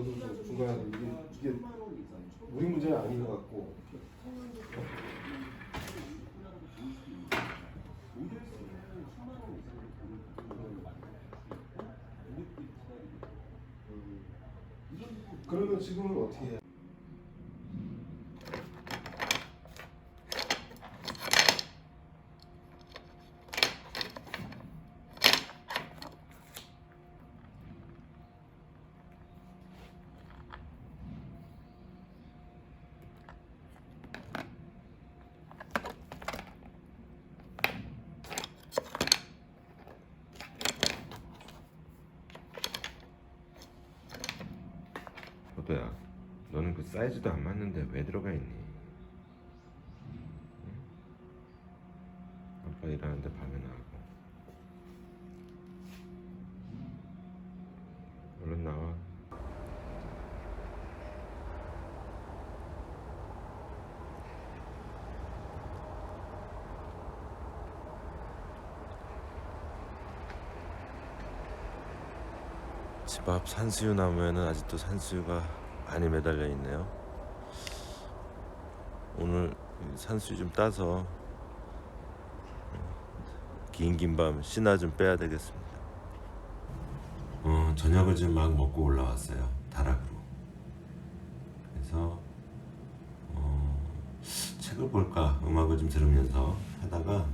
저도 중간에 이게, 이게 우리 문제는 아닌 것 같고 그러면 지금은 어떻게 해요? 호도야, 너는 그 사이즈도 안 맞는데 왜 들어가 있니? 응? 아빠 일하는데 밤에 나가고. 얼른 나와. 집 앞 산수유 나무에는 아직도 산수유가 많이 매달려 있네요. 오늘 이 산수유 좀 따서 긴긴밤 씨나 좀 빼야 되겠습니다. 어, 저녁을 지금 막 먹고 올라왔어요. 다락으로. 그래서 어, 책을 볼까 음악을 좀 들으면서 하다가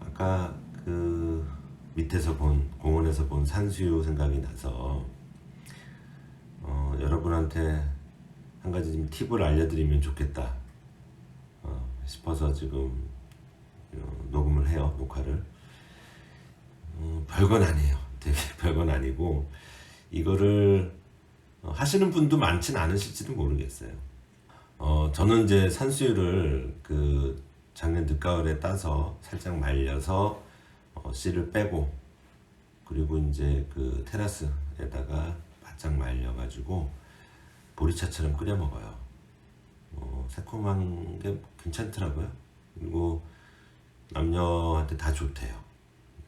아까 그 밑에서 본 공원에서 본 산수유 생각이 나서 어, 여러분한테 한 가지 좀 팁을 알려드리면 좋겠다 어, 싶어서 지금 어, 녹음을 해요 녹화를. 어, 별건 아니에요. 되게 별건 아니고 이거를 어, 하시는 분도 많진 않으실지도 모르겠어요. 어, 저는 이제 산수유를 그 작년 늦가을에 따서 살짝 말려서 어, 씨를 빼고 그리고 이제 그 테라스에다가 바짝 말려가지고 보리차처럼 끓여 먹어요. 어, 새콤한 게 괜찮더라고요. 그리고 남녀한테 다 좋대요.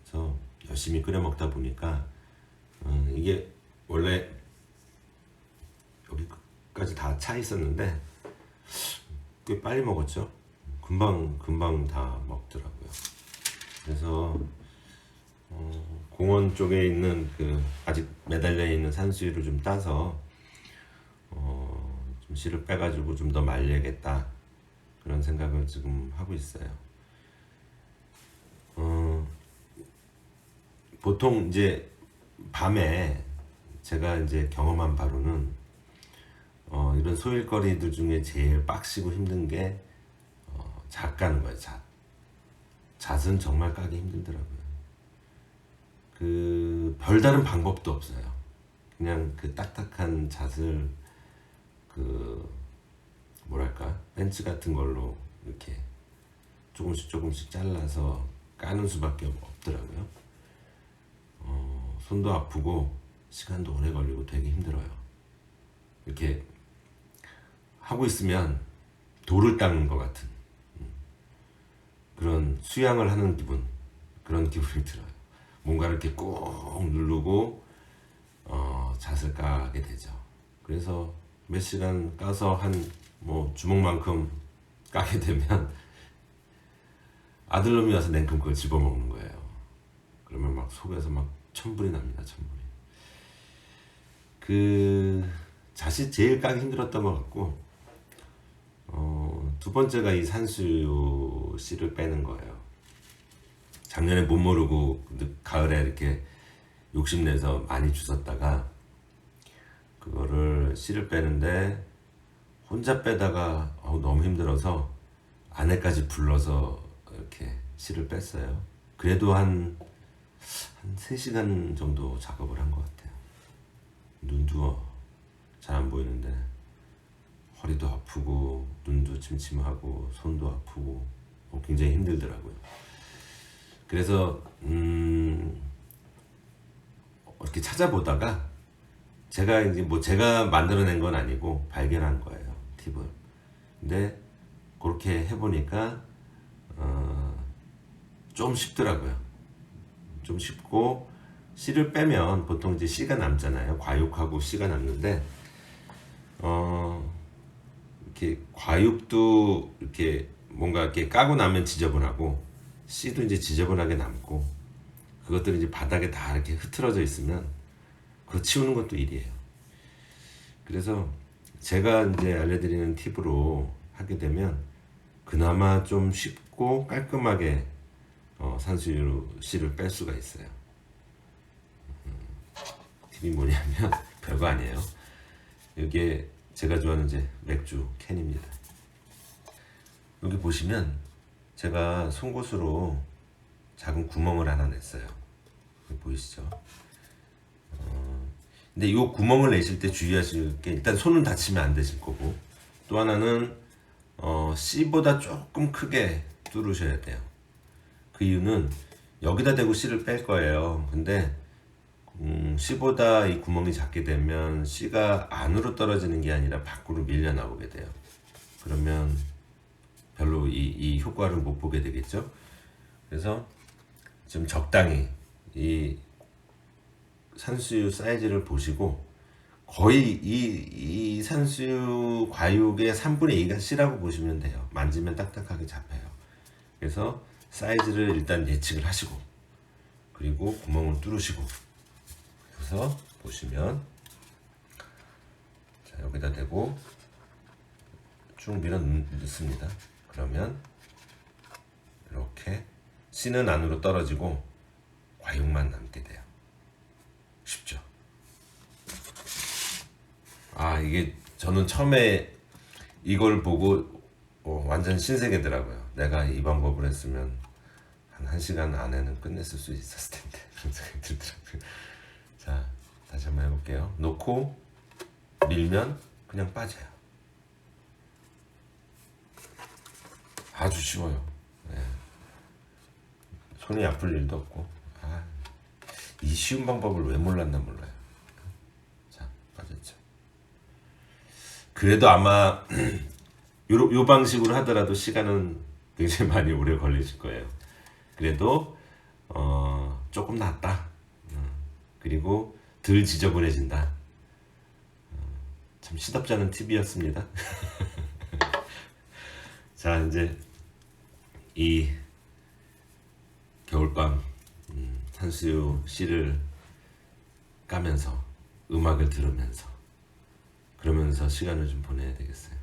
그래서 열심히 끓여 먹다 보니까 음, 이게 원래 여기까지 다 차 있었는데 꽤 빨리 먹었죠. 금방 금방 다 먹더라고요. 그래서 어, 공원 쪽에 있는 그 아직 매달려 있는 산수유를 좀 따서 어, 좀 씨를 빼가지고 좀 더 말려야겠다 그런 생각을 지금 하고 있어요. 어, 보통 이제 밤에 제가 이제 경험한 바로는 어, 이런 소일거리들 중에 제일 빡시고 힘든 게 어, 잣 가는 거예요. 잣. 잣은 정말 까기 힘들더라고요. 그 별다른 방법도 없어요. 그냥 그 딱딱한 잣을 그 뭐랄까 벤치 같은 걸로 이렇게 조금씩 조금씩 잘라서 까는 수밖에 없더라고요. 어, 손도 아프고 시간도 오래 걸리고 되게 힘들어요. 이렇게 하고 있으면 돌을 닦는 것 같은 음, 그런 수양을 하는 기분 그런 기분이 들어요. 뭔가 이렇게 꾹 누르고 어, 잣을 까게 되죠. 그래서 몇 시간 까서 한 뭐 주먹만큼 까게 되면 아들놈이 와서 냉큼 그걸 집어먹는 거예요. 그러면 막 속에서 막 천불이 납니다. 천불이. 그 잣이 제일 까기 힘들었던 것 같고 어, 두 번째가 이 산수유 씨를 빼는 거예요. 작년에 못 모르고 늦- 가을에 이렇게 욕심내서 많이 주웠다가 그거를 씨를 빼는데 혼자 빼다가 어우, 너무 힘들어서 아내까지 불러서 이렇게 씨를 뺐어요. 그래도 한, 한 3시간 정도 작업을 한 것 같아요. 눈도 잘 안 보이는데 허리도 아프고 눈도 침침하고 손도 아프고 어, 굉장히 힘들더라고요. 그래서 음 이렇게 찾아보다가 제가 이제 뭐 제가 만들어낸 건 아니고 발견한 거예요 팁을. 근데 그렇게 해보니까 어, 좀 쉽더라고요. 좀 쉽고 씨를 빼면 보통 이제 씨가 남잖아요. 과육하고 씨가 남는데 어 이렇게 과육도 이렇게 뭔가 이렇게 까고 나면 지저분하고 씨도 이제 지저분하게 남고 그것들이 이제 바닥에 다 이렇게 흐트러져 있으면 그거 치우는 것도 일이에요. 그래서 제가 이제 알려드리는 팁으로 하게 되면 그나마 좀 쉽고 깔끔하게 어, 산수유 씨를 뺄 수가 있어요. 음, 팁이 뭐냐면 별거 아니에요. 이게 제가 좋아하는 이제 맥주 캔입니다. 여기 보시면 제가 송곳으로 작은 구멍을 하나 냈어요. 보이시죠? 어, 근데 이 구멍을 내실 때 주의하실 게 일단 손은 다치면 안 되실 거고 또 하나는 어, C보다 조금 크게 뚫으셔야 돼요. 그 이유는 여기다 대고 C를 뺄 거예요. 근데 음, C보다 이 구멍이 작게 되면 C가 안으로 떨어지는 게 아니라 밖으로 밀려 나오게 돼요. 그러면 별로 이, 이 효과를 못 보게 되겠죠. 그래서 좀 적당히 이 산수유 사이즈를 보시고 거의 이, 이 산수유 과육의 3분의 2가 C라고 보시면 돼요. 만지면 딱딱하게 잡혀요. 그래서 사이즈를 일단 예측을 하시고 그리고 구멍을 뚫으시고 그래서 보시면 자 여기다 대고 쭉 밀어 넣- 넣습니다. 그러면 이렇게 C는 안으로 떨어지고 과육만 남게 돼요. 쉽죠? 아 이게 저는 처음에 이걸 보고 어, 완전 신세계더라고요. 내가 이 방법을 했으면 한 1시간 안에는 끝냈을 수 있었을 텐데 그런 생각이 들더라고요. 자 다시 한번 해볼게요. 놓고 밀면 그냥 빠져요. 아주 쉬워요. 네. 손이 아플 일도 없고 아, 이 쉬운 방법을 왜 몰랐나 몰라요. 자 빠졌죠. 그래도 아마 요, 요 방식으로 하더라도 시간은 굉장히 많이 오래 걸리실 거예요. 그래도 어, 조금 낫다. 음, 그리고 덜 지저분해진다. 어, 참 시답지 않은 팁이었습니다. 자 이제 이 겨울밤 음, 산수유 씨를 까면서 음악을 들으면서 그러면서 시간을 좀 보내야 되겠어요.